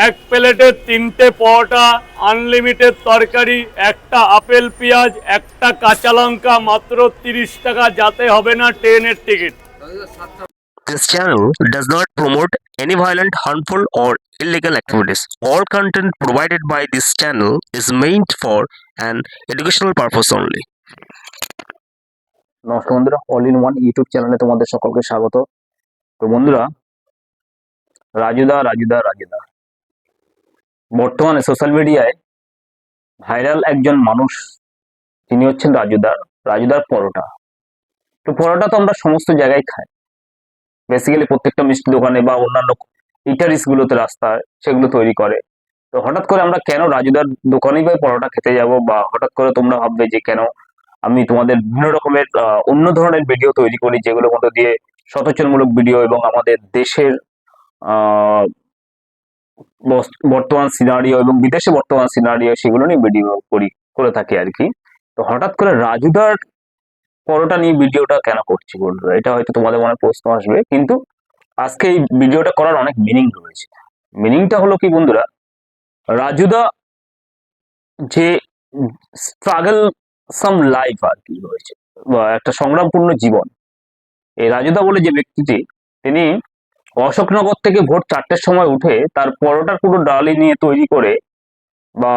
এক প্লেটে তিনটে পরোটা আনলিমিটেড তরকারি একটা আপেল পেঁয়াজ একটা কাঁচা লঙ্কা মাত্র তিরিশ টাকা যাতে হবে না ট্রেনের ticket This channel does not promote any violent, harmful, or illegal activities. All content provided by this channel is meant for an educational purpose only. নমস্কার বন্ধুরা অল ইন ওয়ান ইউটিউব চ্যানেলে তোমাদের সকলকে স্বাগত তো বন্ধুরা রাজুদা রাজুদা রাজুদা বর্তমানে সোশ্যাল মিডিয়ায় ভাইরাল একজন মানুষ, তিনি হচ্ছেন রাজুদার রাজুদার পরোটা। তো পরোটা তো আমরা সমস্ত জায়গায় খাই। বেসিক্যালি প্রত্যেকটা মিষ্টি দোকানে বা অন্যান্য ইটারিস গুলোতে রাস্তায় সেগুলো তৈরি করে। তো হঠাৎ করে আমরা কেন রাজুদার দোকানেই বা পরোটা খেতে যাব বা হঠাৎ করে তোমরা ভাববে যে কেন আমি তোমাদের বিভিন্ন রকমের অন্য ধরনের ভিডিও তৈরি করি যেগুলোর মধ্যে দিয়ে সচেতনমূলক ভিডিও এবং আমাদের দেশের বর্তমান সিনারিও এবং বিদেশে বর্তমান সিনারিও সেগুলো নিয়ে ভিডিও করি, করে থাকি আর কি। তো হঠাৎ করে রাজুদার পরোটা নিয়ে ভিডিওটা কেন করছি বন্ধুরা? এটা হয়তো তোমাদের মনে প্রশ্ন আসবে, কিন্তু আজকে এই ভিডিওটা করার অনেক মিনিং রয়েছে। মিনিংটা হলো কি বন্ধুরা? রাজুদা যে স্ট্রাগল সাম লাইফ আর কি রয়েছে, বা একটা সংগ্রামপূর্ণ জীবন। এই রাজুদা বলে যে ব্যক্তিটি, তিনি অশোকনগর থেকে ভোর চারটের সময় উঠে তার পরোটার পুরো ডালি নিয়ে তৈরি করে বা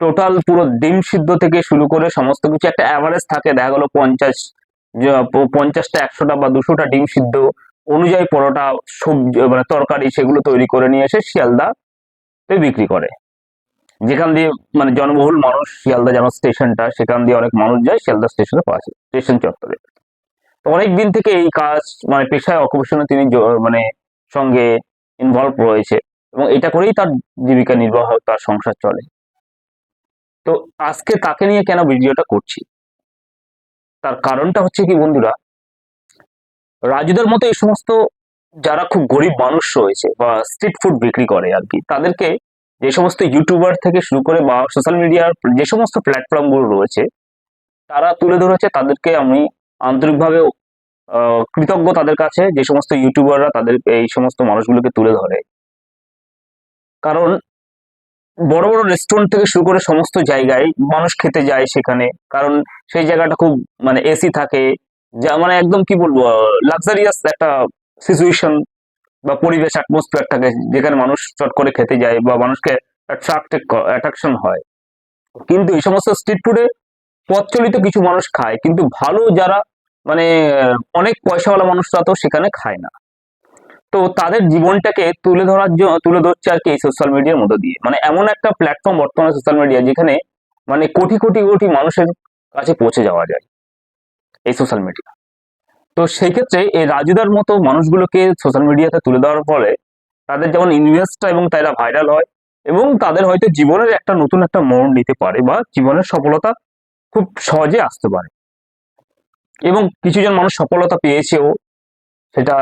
টোটাল পুরো ডিম সিদ্ধ থেকে শুরু করে সমস্ত কিছু একটা অ্যাভারেজ থাকে। দেখা গেলো পঞ্চাশ পঞ্চাশটা, একশোটা বা দুশোটা ডিম সিদ্ধ অনুযায়ী পরোটা, সবজি মানে তরকারি সেগুলো তৈরি করে নিয়ে এসে শিয়ালদা বিক্রি করে। যেখান দিয়ে মানে জনবহুল মানুষ, শিয়ালদা যেমন স্টেশনটা সেখান দিয়ে অনেক মানুষ যায়, শিয়ালদা স্টেশনের পাশে স্টেশন চত্বরে। অনেক দিন থেকে এই কাজ মানে পেশায় অকুপেশনে তিনি মানে সঙ্গে ইনভলভ রয়েছে এবং এটা করেই তার জীবিকা নির্বাহ, তার সংসার চলে। তো আজকে তাকে নিয়ে কেন ভিডিওটা করছি? তার কারণটা হচ্ছে কি বন্ধুরা, রাজুদের মতো এই সমস্ত যারা খুব গরিব মানুষ রয়েছে বা স্ট্রিট ফুড বিক্রি করে আর কি, তাদেরকে যে সমস্ত ইউটিউবার থেকে শুরু করে বা সোশ্যাল মিডিয়ার যে সমস্ত প্ল্যাটফর্মগুলো রয়েছে, তারা তুলে ধরেছে, তাদেরকে আমি আন্তরিকভাবে কৃতজ্ঞ তাদের কাছে যে সমস্ত ইউটিউবাররা তাদের এই সমস্ত মানুষগুলোকে তুলে ধরে। কারণ বড় বড় রেস্টুরেন্ট থেকে শুরু করে সমস্ত জায়গায় মানুষ খেতে যায় সেখানে। কারণ সেই জায়গাটা খুব মানে এসি থাকে। যা মানে একদম কি বলব লাক্সারিয়াস একটা সিচুয়েশন বা পরিবেশ অ্যাটমসফিয়ার থাকে যেখানে মানুষ চট করে খেতে যায় বা মানুষকে অ্যাট্রাকশন হয়। কিন্তু এই সমস্ত স্ট্রিট ফুডে পথচলিত কিছু মানুষ খায়, কিন্তু ভালো যারা মানে অনেক পয়সাওয়ালা মানুষরা তো সেখানে খায় না। তো তাদের জীবনটাকে তুলে ধরার জন্য তুলে ধরছে আর কি এই সোশ্যাল মিডিয়ার মধ্যে দিয়ে। মানে এমন একটা প্ল্যাটফর্ম বর্তমানে সোশ্যাল মিডিয়া যেখানে মানে কোটি কোটি কোটি মানুষের কাছে পৌঁছে যাওয়া যায় এই সোশ্যাল মিডিয়া তো সেই ক্ষেত্রে এই রাজুদার মতো মানুষগুলোকে সোশ্যাল মিডিয়াতে তুলে দেওয়ার ফলে তাদের যেমন ইনভেস্টটা এবং তারা ভাইরাল হয় এবং তাদের হয়তো জীবনের একটা নতুন একটা মোড় নিতে পারে বা জীবনের সফলতা খুব সহজে আসতে পারে। এবং কিছুজন মানুষ সফলতা পেয়েছেও সেটা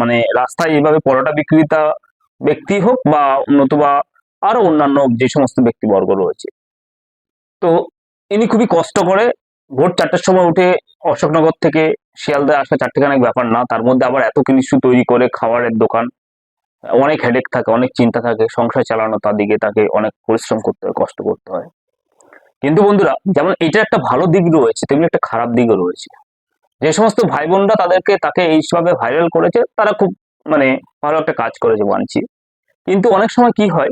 মানে রাস্তায় এইভাবে পরোটা বিক্রেতা ব্যক্তি হোক বা নতুবা আরও অন্যান্য যে সমস্ত ব্যক্তিবর্গ রয়েছে। তো ইনি খুবই কষ্ট করে ভোর চারটার সময় উঠে অশোকনগর থেকে শিয়ালদায় আসা চারটেখানেক ব্যাপার না, তার মধ্যে আবার এত কিছু তৈরি করে খাবারের দোকান, অনেক হেডেক থাকে, অনেক চিন্তা থাকে, সংসার চালানো তার দিকে তাকে অনেক পরিশ্রম করতে হয়, কষ্ট করতে হয়। কিন্তু বন্ধুরা, যেমন এটা একটা ভালো দিক রয়েছে, তেমনি একটা খারাপ দিকও রয়েছে। যে সমস্ত ভাই বোনরা তাদেরকে, তাকে এইভাবে ভাইরাল করেছে, তারা খুব মানে ভালো একটা কাজ করেছে মানছি। কিন্তু অনেক সময় কি হয়,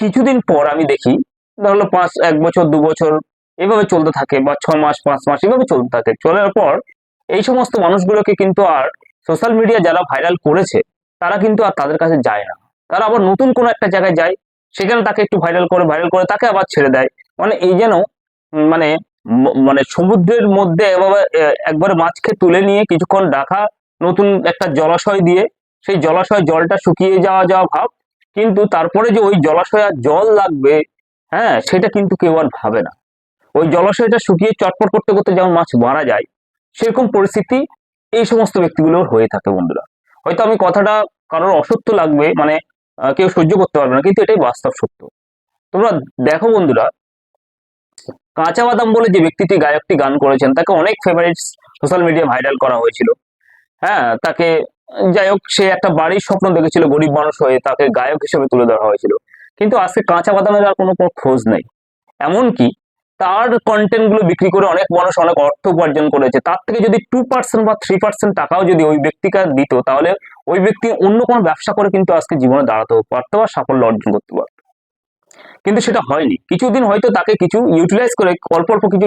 কিছুদিন পর আমি দেখি, ধরলো পাঁচ, এক বছর, দু বছর, এভাবে চলতে থাকে বা ছ মাস, পাঁচ মাস, এভাবে চলতে থাকে। চলার পর এই সমস্ত মানুষগুলোকে কিন্তু আর সোশ্যাল মিডিয়া যারা ভাইরাল করেছে, তারা কিন্তু আর তাদের কাছে যায় না। তারা আবার নতুন কোনো একটা জায়গায় যায়, সেখানে তাকে একটু ভাইরাল করে ভাইরাল করে তাকে আবার ছেড়ে দেয়। মানে এই যেন মানে মানে সমুদ্রের মধ্যে আহ, মাছকে তুলে নিয়ে কিছুক্ষণ রাখা নতুন একটা জলাশয় দিয়ে সেই জলাশয় জলটা শুকিয়ে যাওয়া যাওয়া ভাব কিন্তু তারপরে যে ওই জলাশয় আর জল লাগবে হ্যাঁ সেটা কিন্তু কেউ আর ভাবে না। ওই জলাশয়টা শুকিয়ে চটপট করতে করতে যেমন মাছ মারা যায় সেরকম পরিস্থিতি এই সমস্ত ব্যক্তিগুলোর হয়ে থাকে বন্ধুরা। হয়তো আমি কথাটা কারোর অসত্য লাগবে মানে কেউ সহ্য করতে পারবে না কিন্তু এটাই বাস্তব সত্য। তোমরা দেখো বন্ধুরা কাঁচা বাদাম বলে যে ব্যক্তিটি গায়কটি গান করেছেন, তাকে অনেক ফেভারিট সোশ্যাল মিডিয়া ভাইরাল করা হয়েছিল। হ্যাঁ তাকে যাই হোক, সে একটা বাড়ির স্বপ্ন দেখেছিল, গরিব মানুষ হয়ে তাকে গায়ক হিসেবে তুলে ধরা হয়েছিল। কিন্তু আজকে কাঁচা বাদামের আর কোনো কোনো খোঁজ নেই। এমনকি তার কন্টেন্টগুলো বিক্রি করে অনেক মানুষ অনেক অর্থ উপার্জন করেছে। তার থেকে যদি টু পার্সেন্ট বা থ্রি পার্সেন্ট টাকাও যদি ওই ব্যক্তিকে দিত, তাহলে ওই ব্যক্তি অন্য কোনো ব্যবসা করে কিন্তু আজকে জীবনে দাঁড়াতে পারতো বা সাফল্য অর্জন করতে পারতো। কিন্তু সেটা হয়নি। কিছুদিন হয়তো তাকে কিছু ইউটিলাইজ করে অল্প অল্প কিছু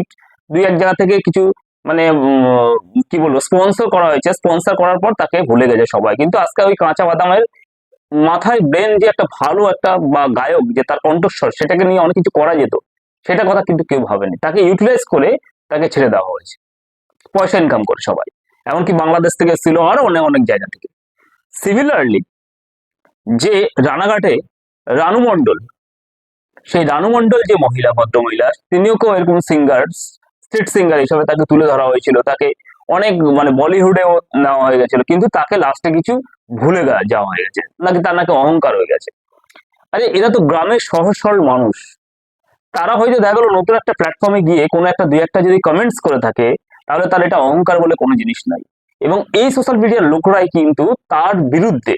দুই, এক জায়গা থেকে কিছু মানে কি বলব স্পন্সর করা হয়েছে। স্পন্সর করার পর তাকে ভুলে গেছে সবাই। কিন্তু আজকে ওই কাঁচা বাদামের মাথায় ব্রেন যে একটা ভালো একটা বা গায়ক যে তার কণ্ঠস্বর, সেটাকে নিয়ে অনেক কিছু করা যেত, সেটা কথা কিন্তু কেউ ভাবেনি। তাকে ইউটিলাইজ করে তাকে ছেড়ে দেওয়া হয়েছে। পয়সা ইনকাম করে সবাই। এমনকি বাংলাদেশ থেকে এসেছিল আরও অনেক অনেক জায়গা থেকে। সিমিলারলি যে রানাঘাটে রানু মণ্ডল সেই রানু যে মহিলা ভদ্র মহিলা তিনিও কেউ এরকম সিঙ্গার স্ট্রিট সিঙ্গার হিসেবে তাকে তুলে ধরা হয়েছিল। তাকে অনেক মানে বলিউডেও নেওয়া হয়ে গেছিল। কিন্তু তাকে লাস্টে কিছু ভুলে যাওয়া হয়ে গেছে। নাকি তার নাকি অহংকার হয়ে গেছে। আরে, এরা তো গ্রামের সহজ সরল মানুষ। তারা হয়তো দেখা গেলো নতুন একটা প্ল্যাটফর্মে গিয়ে কোনো একটা দুই একটা যদি কমেন্টস করে থাকে, তাহলে তার এটা অহংকার বলে কোনো জিনিস নাই। এবং এই সোশ্যাল মিডিয়ার লোকরাই কিন্তু তার বিরুদ্ধে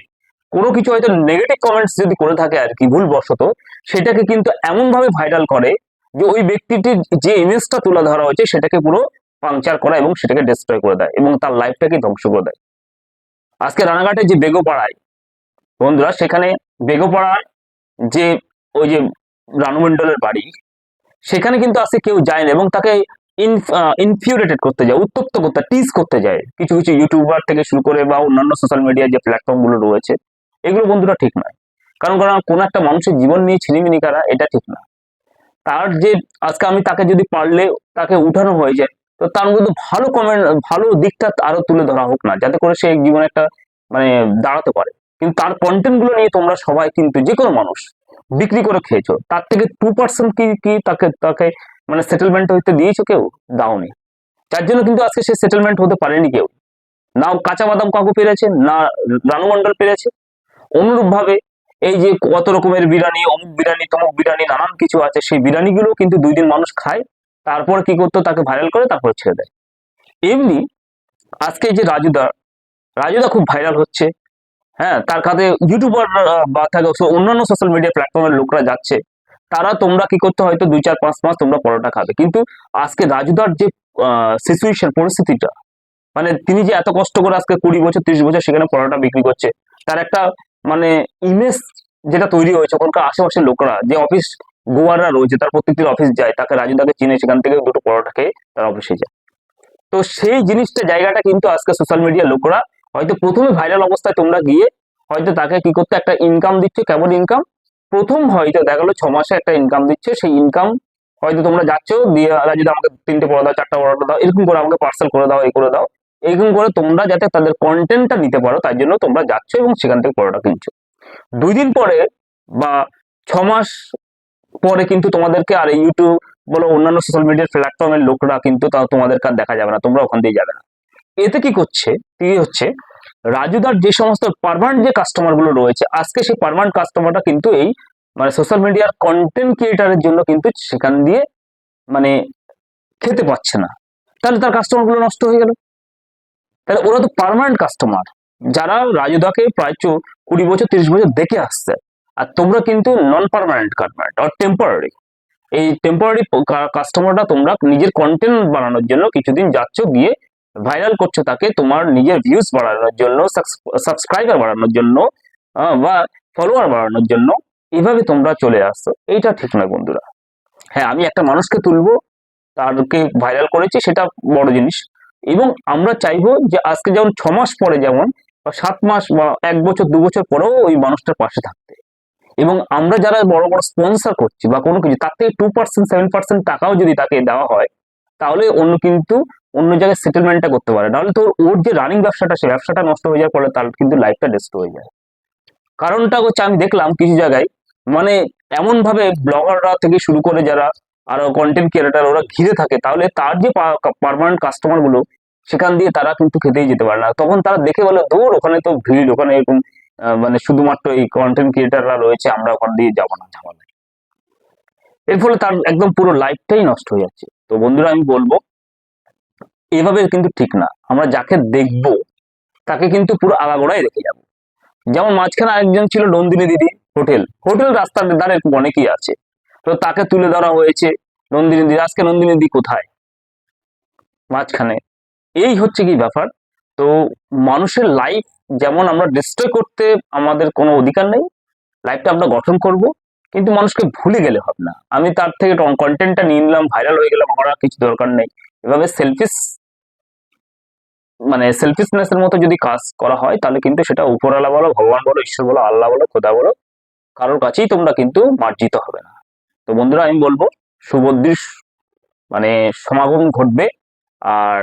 কোনো কিছু হয়তো নেগেটিভ কমেন্টস যদি করে থাকে আর কি ভুলবশত, সেটাকে কিন্তু এমন ভাবে ভাইরাল করে যে ওই ব্যক্তিটির যে ইমেজটা তুলে ধরা হয়েছে, সেটাকে পুরো পাংচার করা এবং সেটাকে ডিস্ট্রয় করে দেয় এবং তার লাইফটাকে ধ্বংস করে দেয়। আজকে রানাঘাটে যে বেগোপাড়ায়, বন্ধুরা, সেখানে বেগোপাড়ায় যে ওই যে রানু মণ্ডলের বাড়ি, সেখানে কিন্তু আজকে কেউ যায় না এবং তাকে ইনফিউরেটেড করতে যায়, উত্তপ্ত করতে টিজ করতে যায়। কিছু কিছু ইউটিউবার থেকে শুরু করে বা অন্যান্য সোশ্যাল মিডিয়ার যে প্ল্যাটফর্মগুলো রয়েছে এগুলো বন্ধুরা ঠিক নয়। কারণ কারণ কোনো একটা মানুষের জীবন নিয়ে ছিনিমিনি করা, এটা ঠিক না তার যে আজকে আমি তাকে যদি পারলে তাকে উঠানো হয়ে যায়, তো তার মধ্যে ভালো কমেন্ট ভালো দিকটা আরও তুলে ধরা হোক না, যাতে করে সে জীবনে একটা মানে দাঁড়াতে পারে। কিন্তু তার কন্টেন্টগুলো নিয়ে তোমরা সবাই কিন্তু যে কোনো মানুষ বিক্রি করে খেয়েছো, তার থেকে টু পার্সেন্ট কি কি তাকে তাকে মানে সেটেলমেন্ট হইতে দিয়েছ কেউ? দাওনি। যার জন্য কিন্তু আজকে সে সেটেলমেন্ট হতে পারেনি কেউ। না কাঁচা বাদাম কাকু পেরেছে, না রানু মন্ডল পেরেছে অনুরূপ ভাবে এই যে কত রকমের বিরিয়ানি, অমুক বিরিয়ানি, তমুক বিরিয়ানি, নানান কিছু আছে, সেই বিরিয়ানিগুলো কিন্তু দুই দিন মানুষ খায়, তারপর কি করতো, তাকে ভাইরাল করে তারপর ছেড়ে দেয়। এমনি আজকে যে রাজুদা রাজুদা খুব ভাইরাল হচ্ছে হ্যাঁ তার কাছে ইউটিউবার বা থাকে অন্যান্য সোশ্যাল মিডিয়া প্ল্যাটফর্মের লোকরা যাচ্ছে, তারা তোমরা কি করতে হয়তো দুই চার পাঁচ মাস তোমরা পরোটা খাবে। কিন্তু আজকে রাজুদার যে সিচুয়েশন পরিস্থিতিটা মানে তিনি যে এত কষ্ট করে আজকে কুড়ি বছর, ত্রিশ বছর সেখানে পরোটা বিক্রি করছে, তার একটা মানে ইমেজ যেটা তৈরি হয়েছে ওখানকার আশেপাশের লোকরা, যে অফিস গোয়াররা রয়েছে, তার প্রত্যেকটির অফিস যায়, তাকে রাজু তাকে চিনে, সেখান থেকে দুটো পরোটা খেয়ে তার অফিসে যায়। তো সেই জিনিসটা, জায়গাটা কিন্তু আজকে সোশ্যাল মিডিয়ার লোকরা হয়তো প্রথমে ভাইরাল অবস্থায় তোমরা গিয়ে হয়তো তাকে কি করতে একটা ইনকাম দিচ্ছ, কেমন ইনকাম প্রথম হয়তো দেখা গেলো ছ মাসে একটা ইনকাম দিচ্ছে, সেই ইনকাম হয়তো তোমরা যাচ্ছ, দিয়ে রাজুদা আমাকে তিনটে পড়া দাও চারটা পড়া দাও, এরকম করে আমাকে পার্সেল করে দাও এই করে দাও। এরকম করে তোমরা যাতে তাদের কন্টেন্টটা নিতে পারো, তার জন্য তোমরা যাচ্ছ এবং সেখান থেকে পড়াটা কিনছো। দুই দিন পরে বা ছ মাস পরে কিন্তু তোমাদেরকে আর ইউটিউব বলো অন্যান্য সোশ্যাল মিডিয়ার প্ল্যাটফর্মের লোকরা কিন্তু তাও তোমাদেরকে আর দেখা যাবে না, তোমরা ওখান দিয়ে যাবে না। এতে কি করছে? কি হচ্ছে? রাজুদার যে সমস্ত পারমানেন্ট যে কাস্টমারগুলো রয়েছে, আজকে সেই পারমানেন্ট কাস্টমারটা কিন্তু এই মানে সোশ্যাল মিডিয়ার কন্টেন্ট ক্রিয়েটারের জন্য কিন্তু সেখান দিয়ে মানে খেতে পাচ্ছে না। তাহলে তার কাস্টমারগুলো নষ্ট হয়ে গেল। তাহলে ওরা তো পার্মানেন্ট কাস্টমার যারা রাজুদাকে প্রায় কুড়ি বছর, তিরিশ বছর দেখে আসছে, আর তোমরা কিন্তু নন পারমানেন্ট কাস্টমার আর টেম্পোরারি এই টেম্পোরারি কাস্টমারটা তোমরা নিজের কন্টেন্ট বানানোর জন্য কিছুদিন যাচ্ছ, গিয়ে ভাইরাল করছ তাকে, তোমার নিজের ভিউজ বাড়ানোর জন্য সাবস্ক্রাইবার বাড়ানোর জন্য বা ফলোয়ার বাড়ানোর জন্য, এইভাবে তোমরা চলে আসছো। এইটা ঠিক নয় বন্ধুরা। হ্যাঁ আমি একটা মানুষকে তুলবো, তারকে ভাইরাল করেছি, সেটা বড় জিনিস। এবং আমরা চাইব যে আজকে যেমন ছ মাস পরে যেমন, বা সাত মাস বা এক বছর, দু বছর পরেও ওই মানুষটার পাশে থাকতে। এবং আমরা যারা বড় বড় স্পন্সর করছি বা কোনো কিছু, তার থেকে টু পার্সেন্ট সেভেন পার্সেন্ট টাকাও যদি তাকে দেওয়া হয়, তাহলে অন্য কিন্তু অন্য জায়গায় সেটেলমেন্টটা করতে পারে। নাহলে তো ওর যে রানিং ব্যবসাটা, সে ব্যবসাটা নষ্ট হয়ে যাওয়ার ফলে তার কিন্তু লাইফটা ডিস্ট হয়ে যায়। কারণটা হচ্ছে আমি দেখলাম কিছু জায়গায় মানে এমনভাবে ব্লগাররা থেকে শুরু করে যারা আরও কন্টেন্ট ক্রিয়েটার ওরা ঘিরে থাকে, তাহলে তার যে পার্মানেন্ট কাস্টমারগুলো, সেখান দিয়ে তারা কিন্তু খেতেই যেতে পারে না। তখন তারা দেখে বলে দূর ওখানে তো ভিড়, ওখানে এরকম মানে শুধুমাত্র এই কন্টেন্ট ক্রিয়েটাররা রয়েছে, আমরা ওখান দিয়ে যাব না ঝামেলায় এর ফলে তার একদম পুরো লাইফটাই নষ্ট হয়ে যাচ্ছে। তো বন্ধুরা, আমি বলব, এভাবে কিন্তু ঠিক না। আমরা যাকে দেখব, তাকে কিন্তু পুরো আগাগোড়াই রেখে যাব। যেমন মাঝখানে আরেকজন ছিল নন্দিনী দিদি, হোটেল। হোটেল রাস্তার ধারে অনেকেই আছে। তো তাকে তুলে ধরা হয়েছে নন্দিনী দিদি। আজকে নন্দিনী দিদি কোথায়? মাঝখানে। এই হচ্ছে কি ব্যাপার? তো মানুষের লাইফ যেমন আমরা ডিস্ট্রয় করতে আমাদের কোনো অধিকার নেই লাইফটা আমরা গঠন করব, কিন্তু মানুষকে ভুলে গেলে হবে না। আমি তার থেকে কন্টেন্টটা নিয়ে নিলাম ভাইরাল হয়ে গেলাম, আমার কিছু দরকার নেই। এভাবে সেলফিস মানে সেলফিসনেস এর মতো যদি কাজ করা হয়, তাহলে কিন্তু সেটা উপরওয়ালা বলো, ভগবান বলো, ঈশ্বর বলো, আল্লাহ বলো, খোদা বলো, কারোর কাছেই তোমরা কিন্তু মার্জিত হবে না। তো বন্ধুরা, আমি বলব সুবদ্ধির মানে সমাগম ঘটবে আর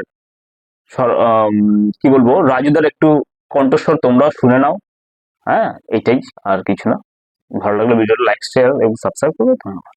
কি বলব, রাজুদার একটু কণ্ঠস্বর তোমরা শুনে নাও। হ্যাঁ এটাই আর কিছু না। ভালো লাগলে ভিডিওটা লাইক শেয়ার এবং সাবস্ক্রাইব করবে। ধন্যবাদ।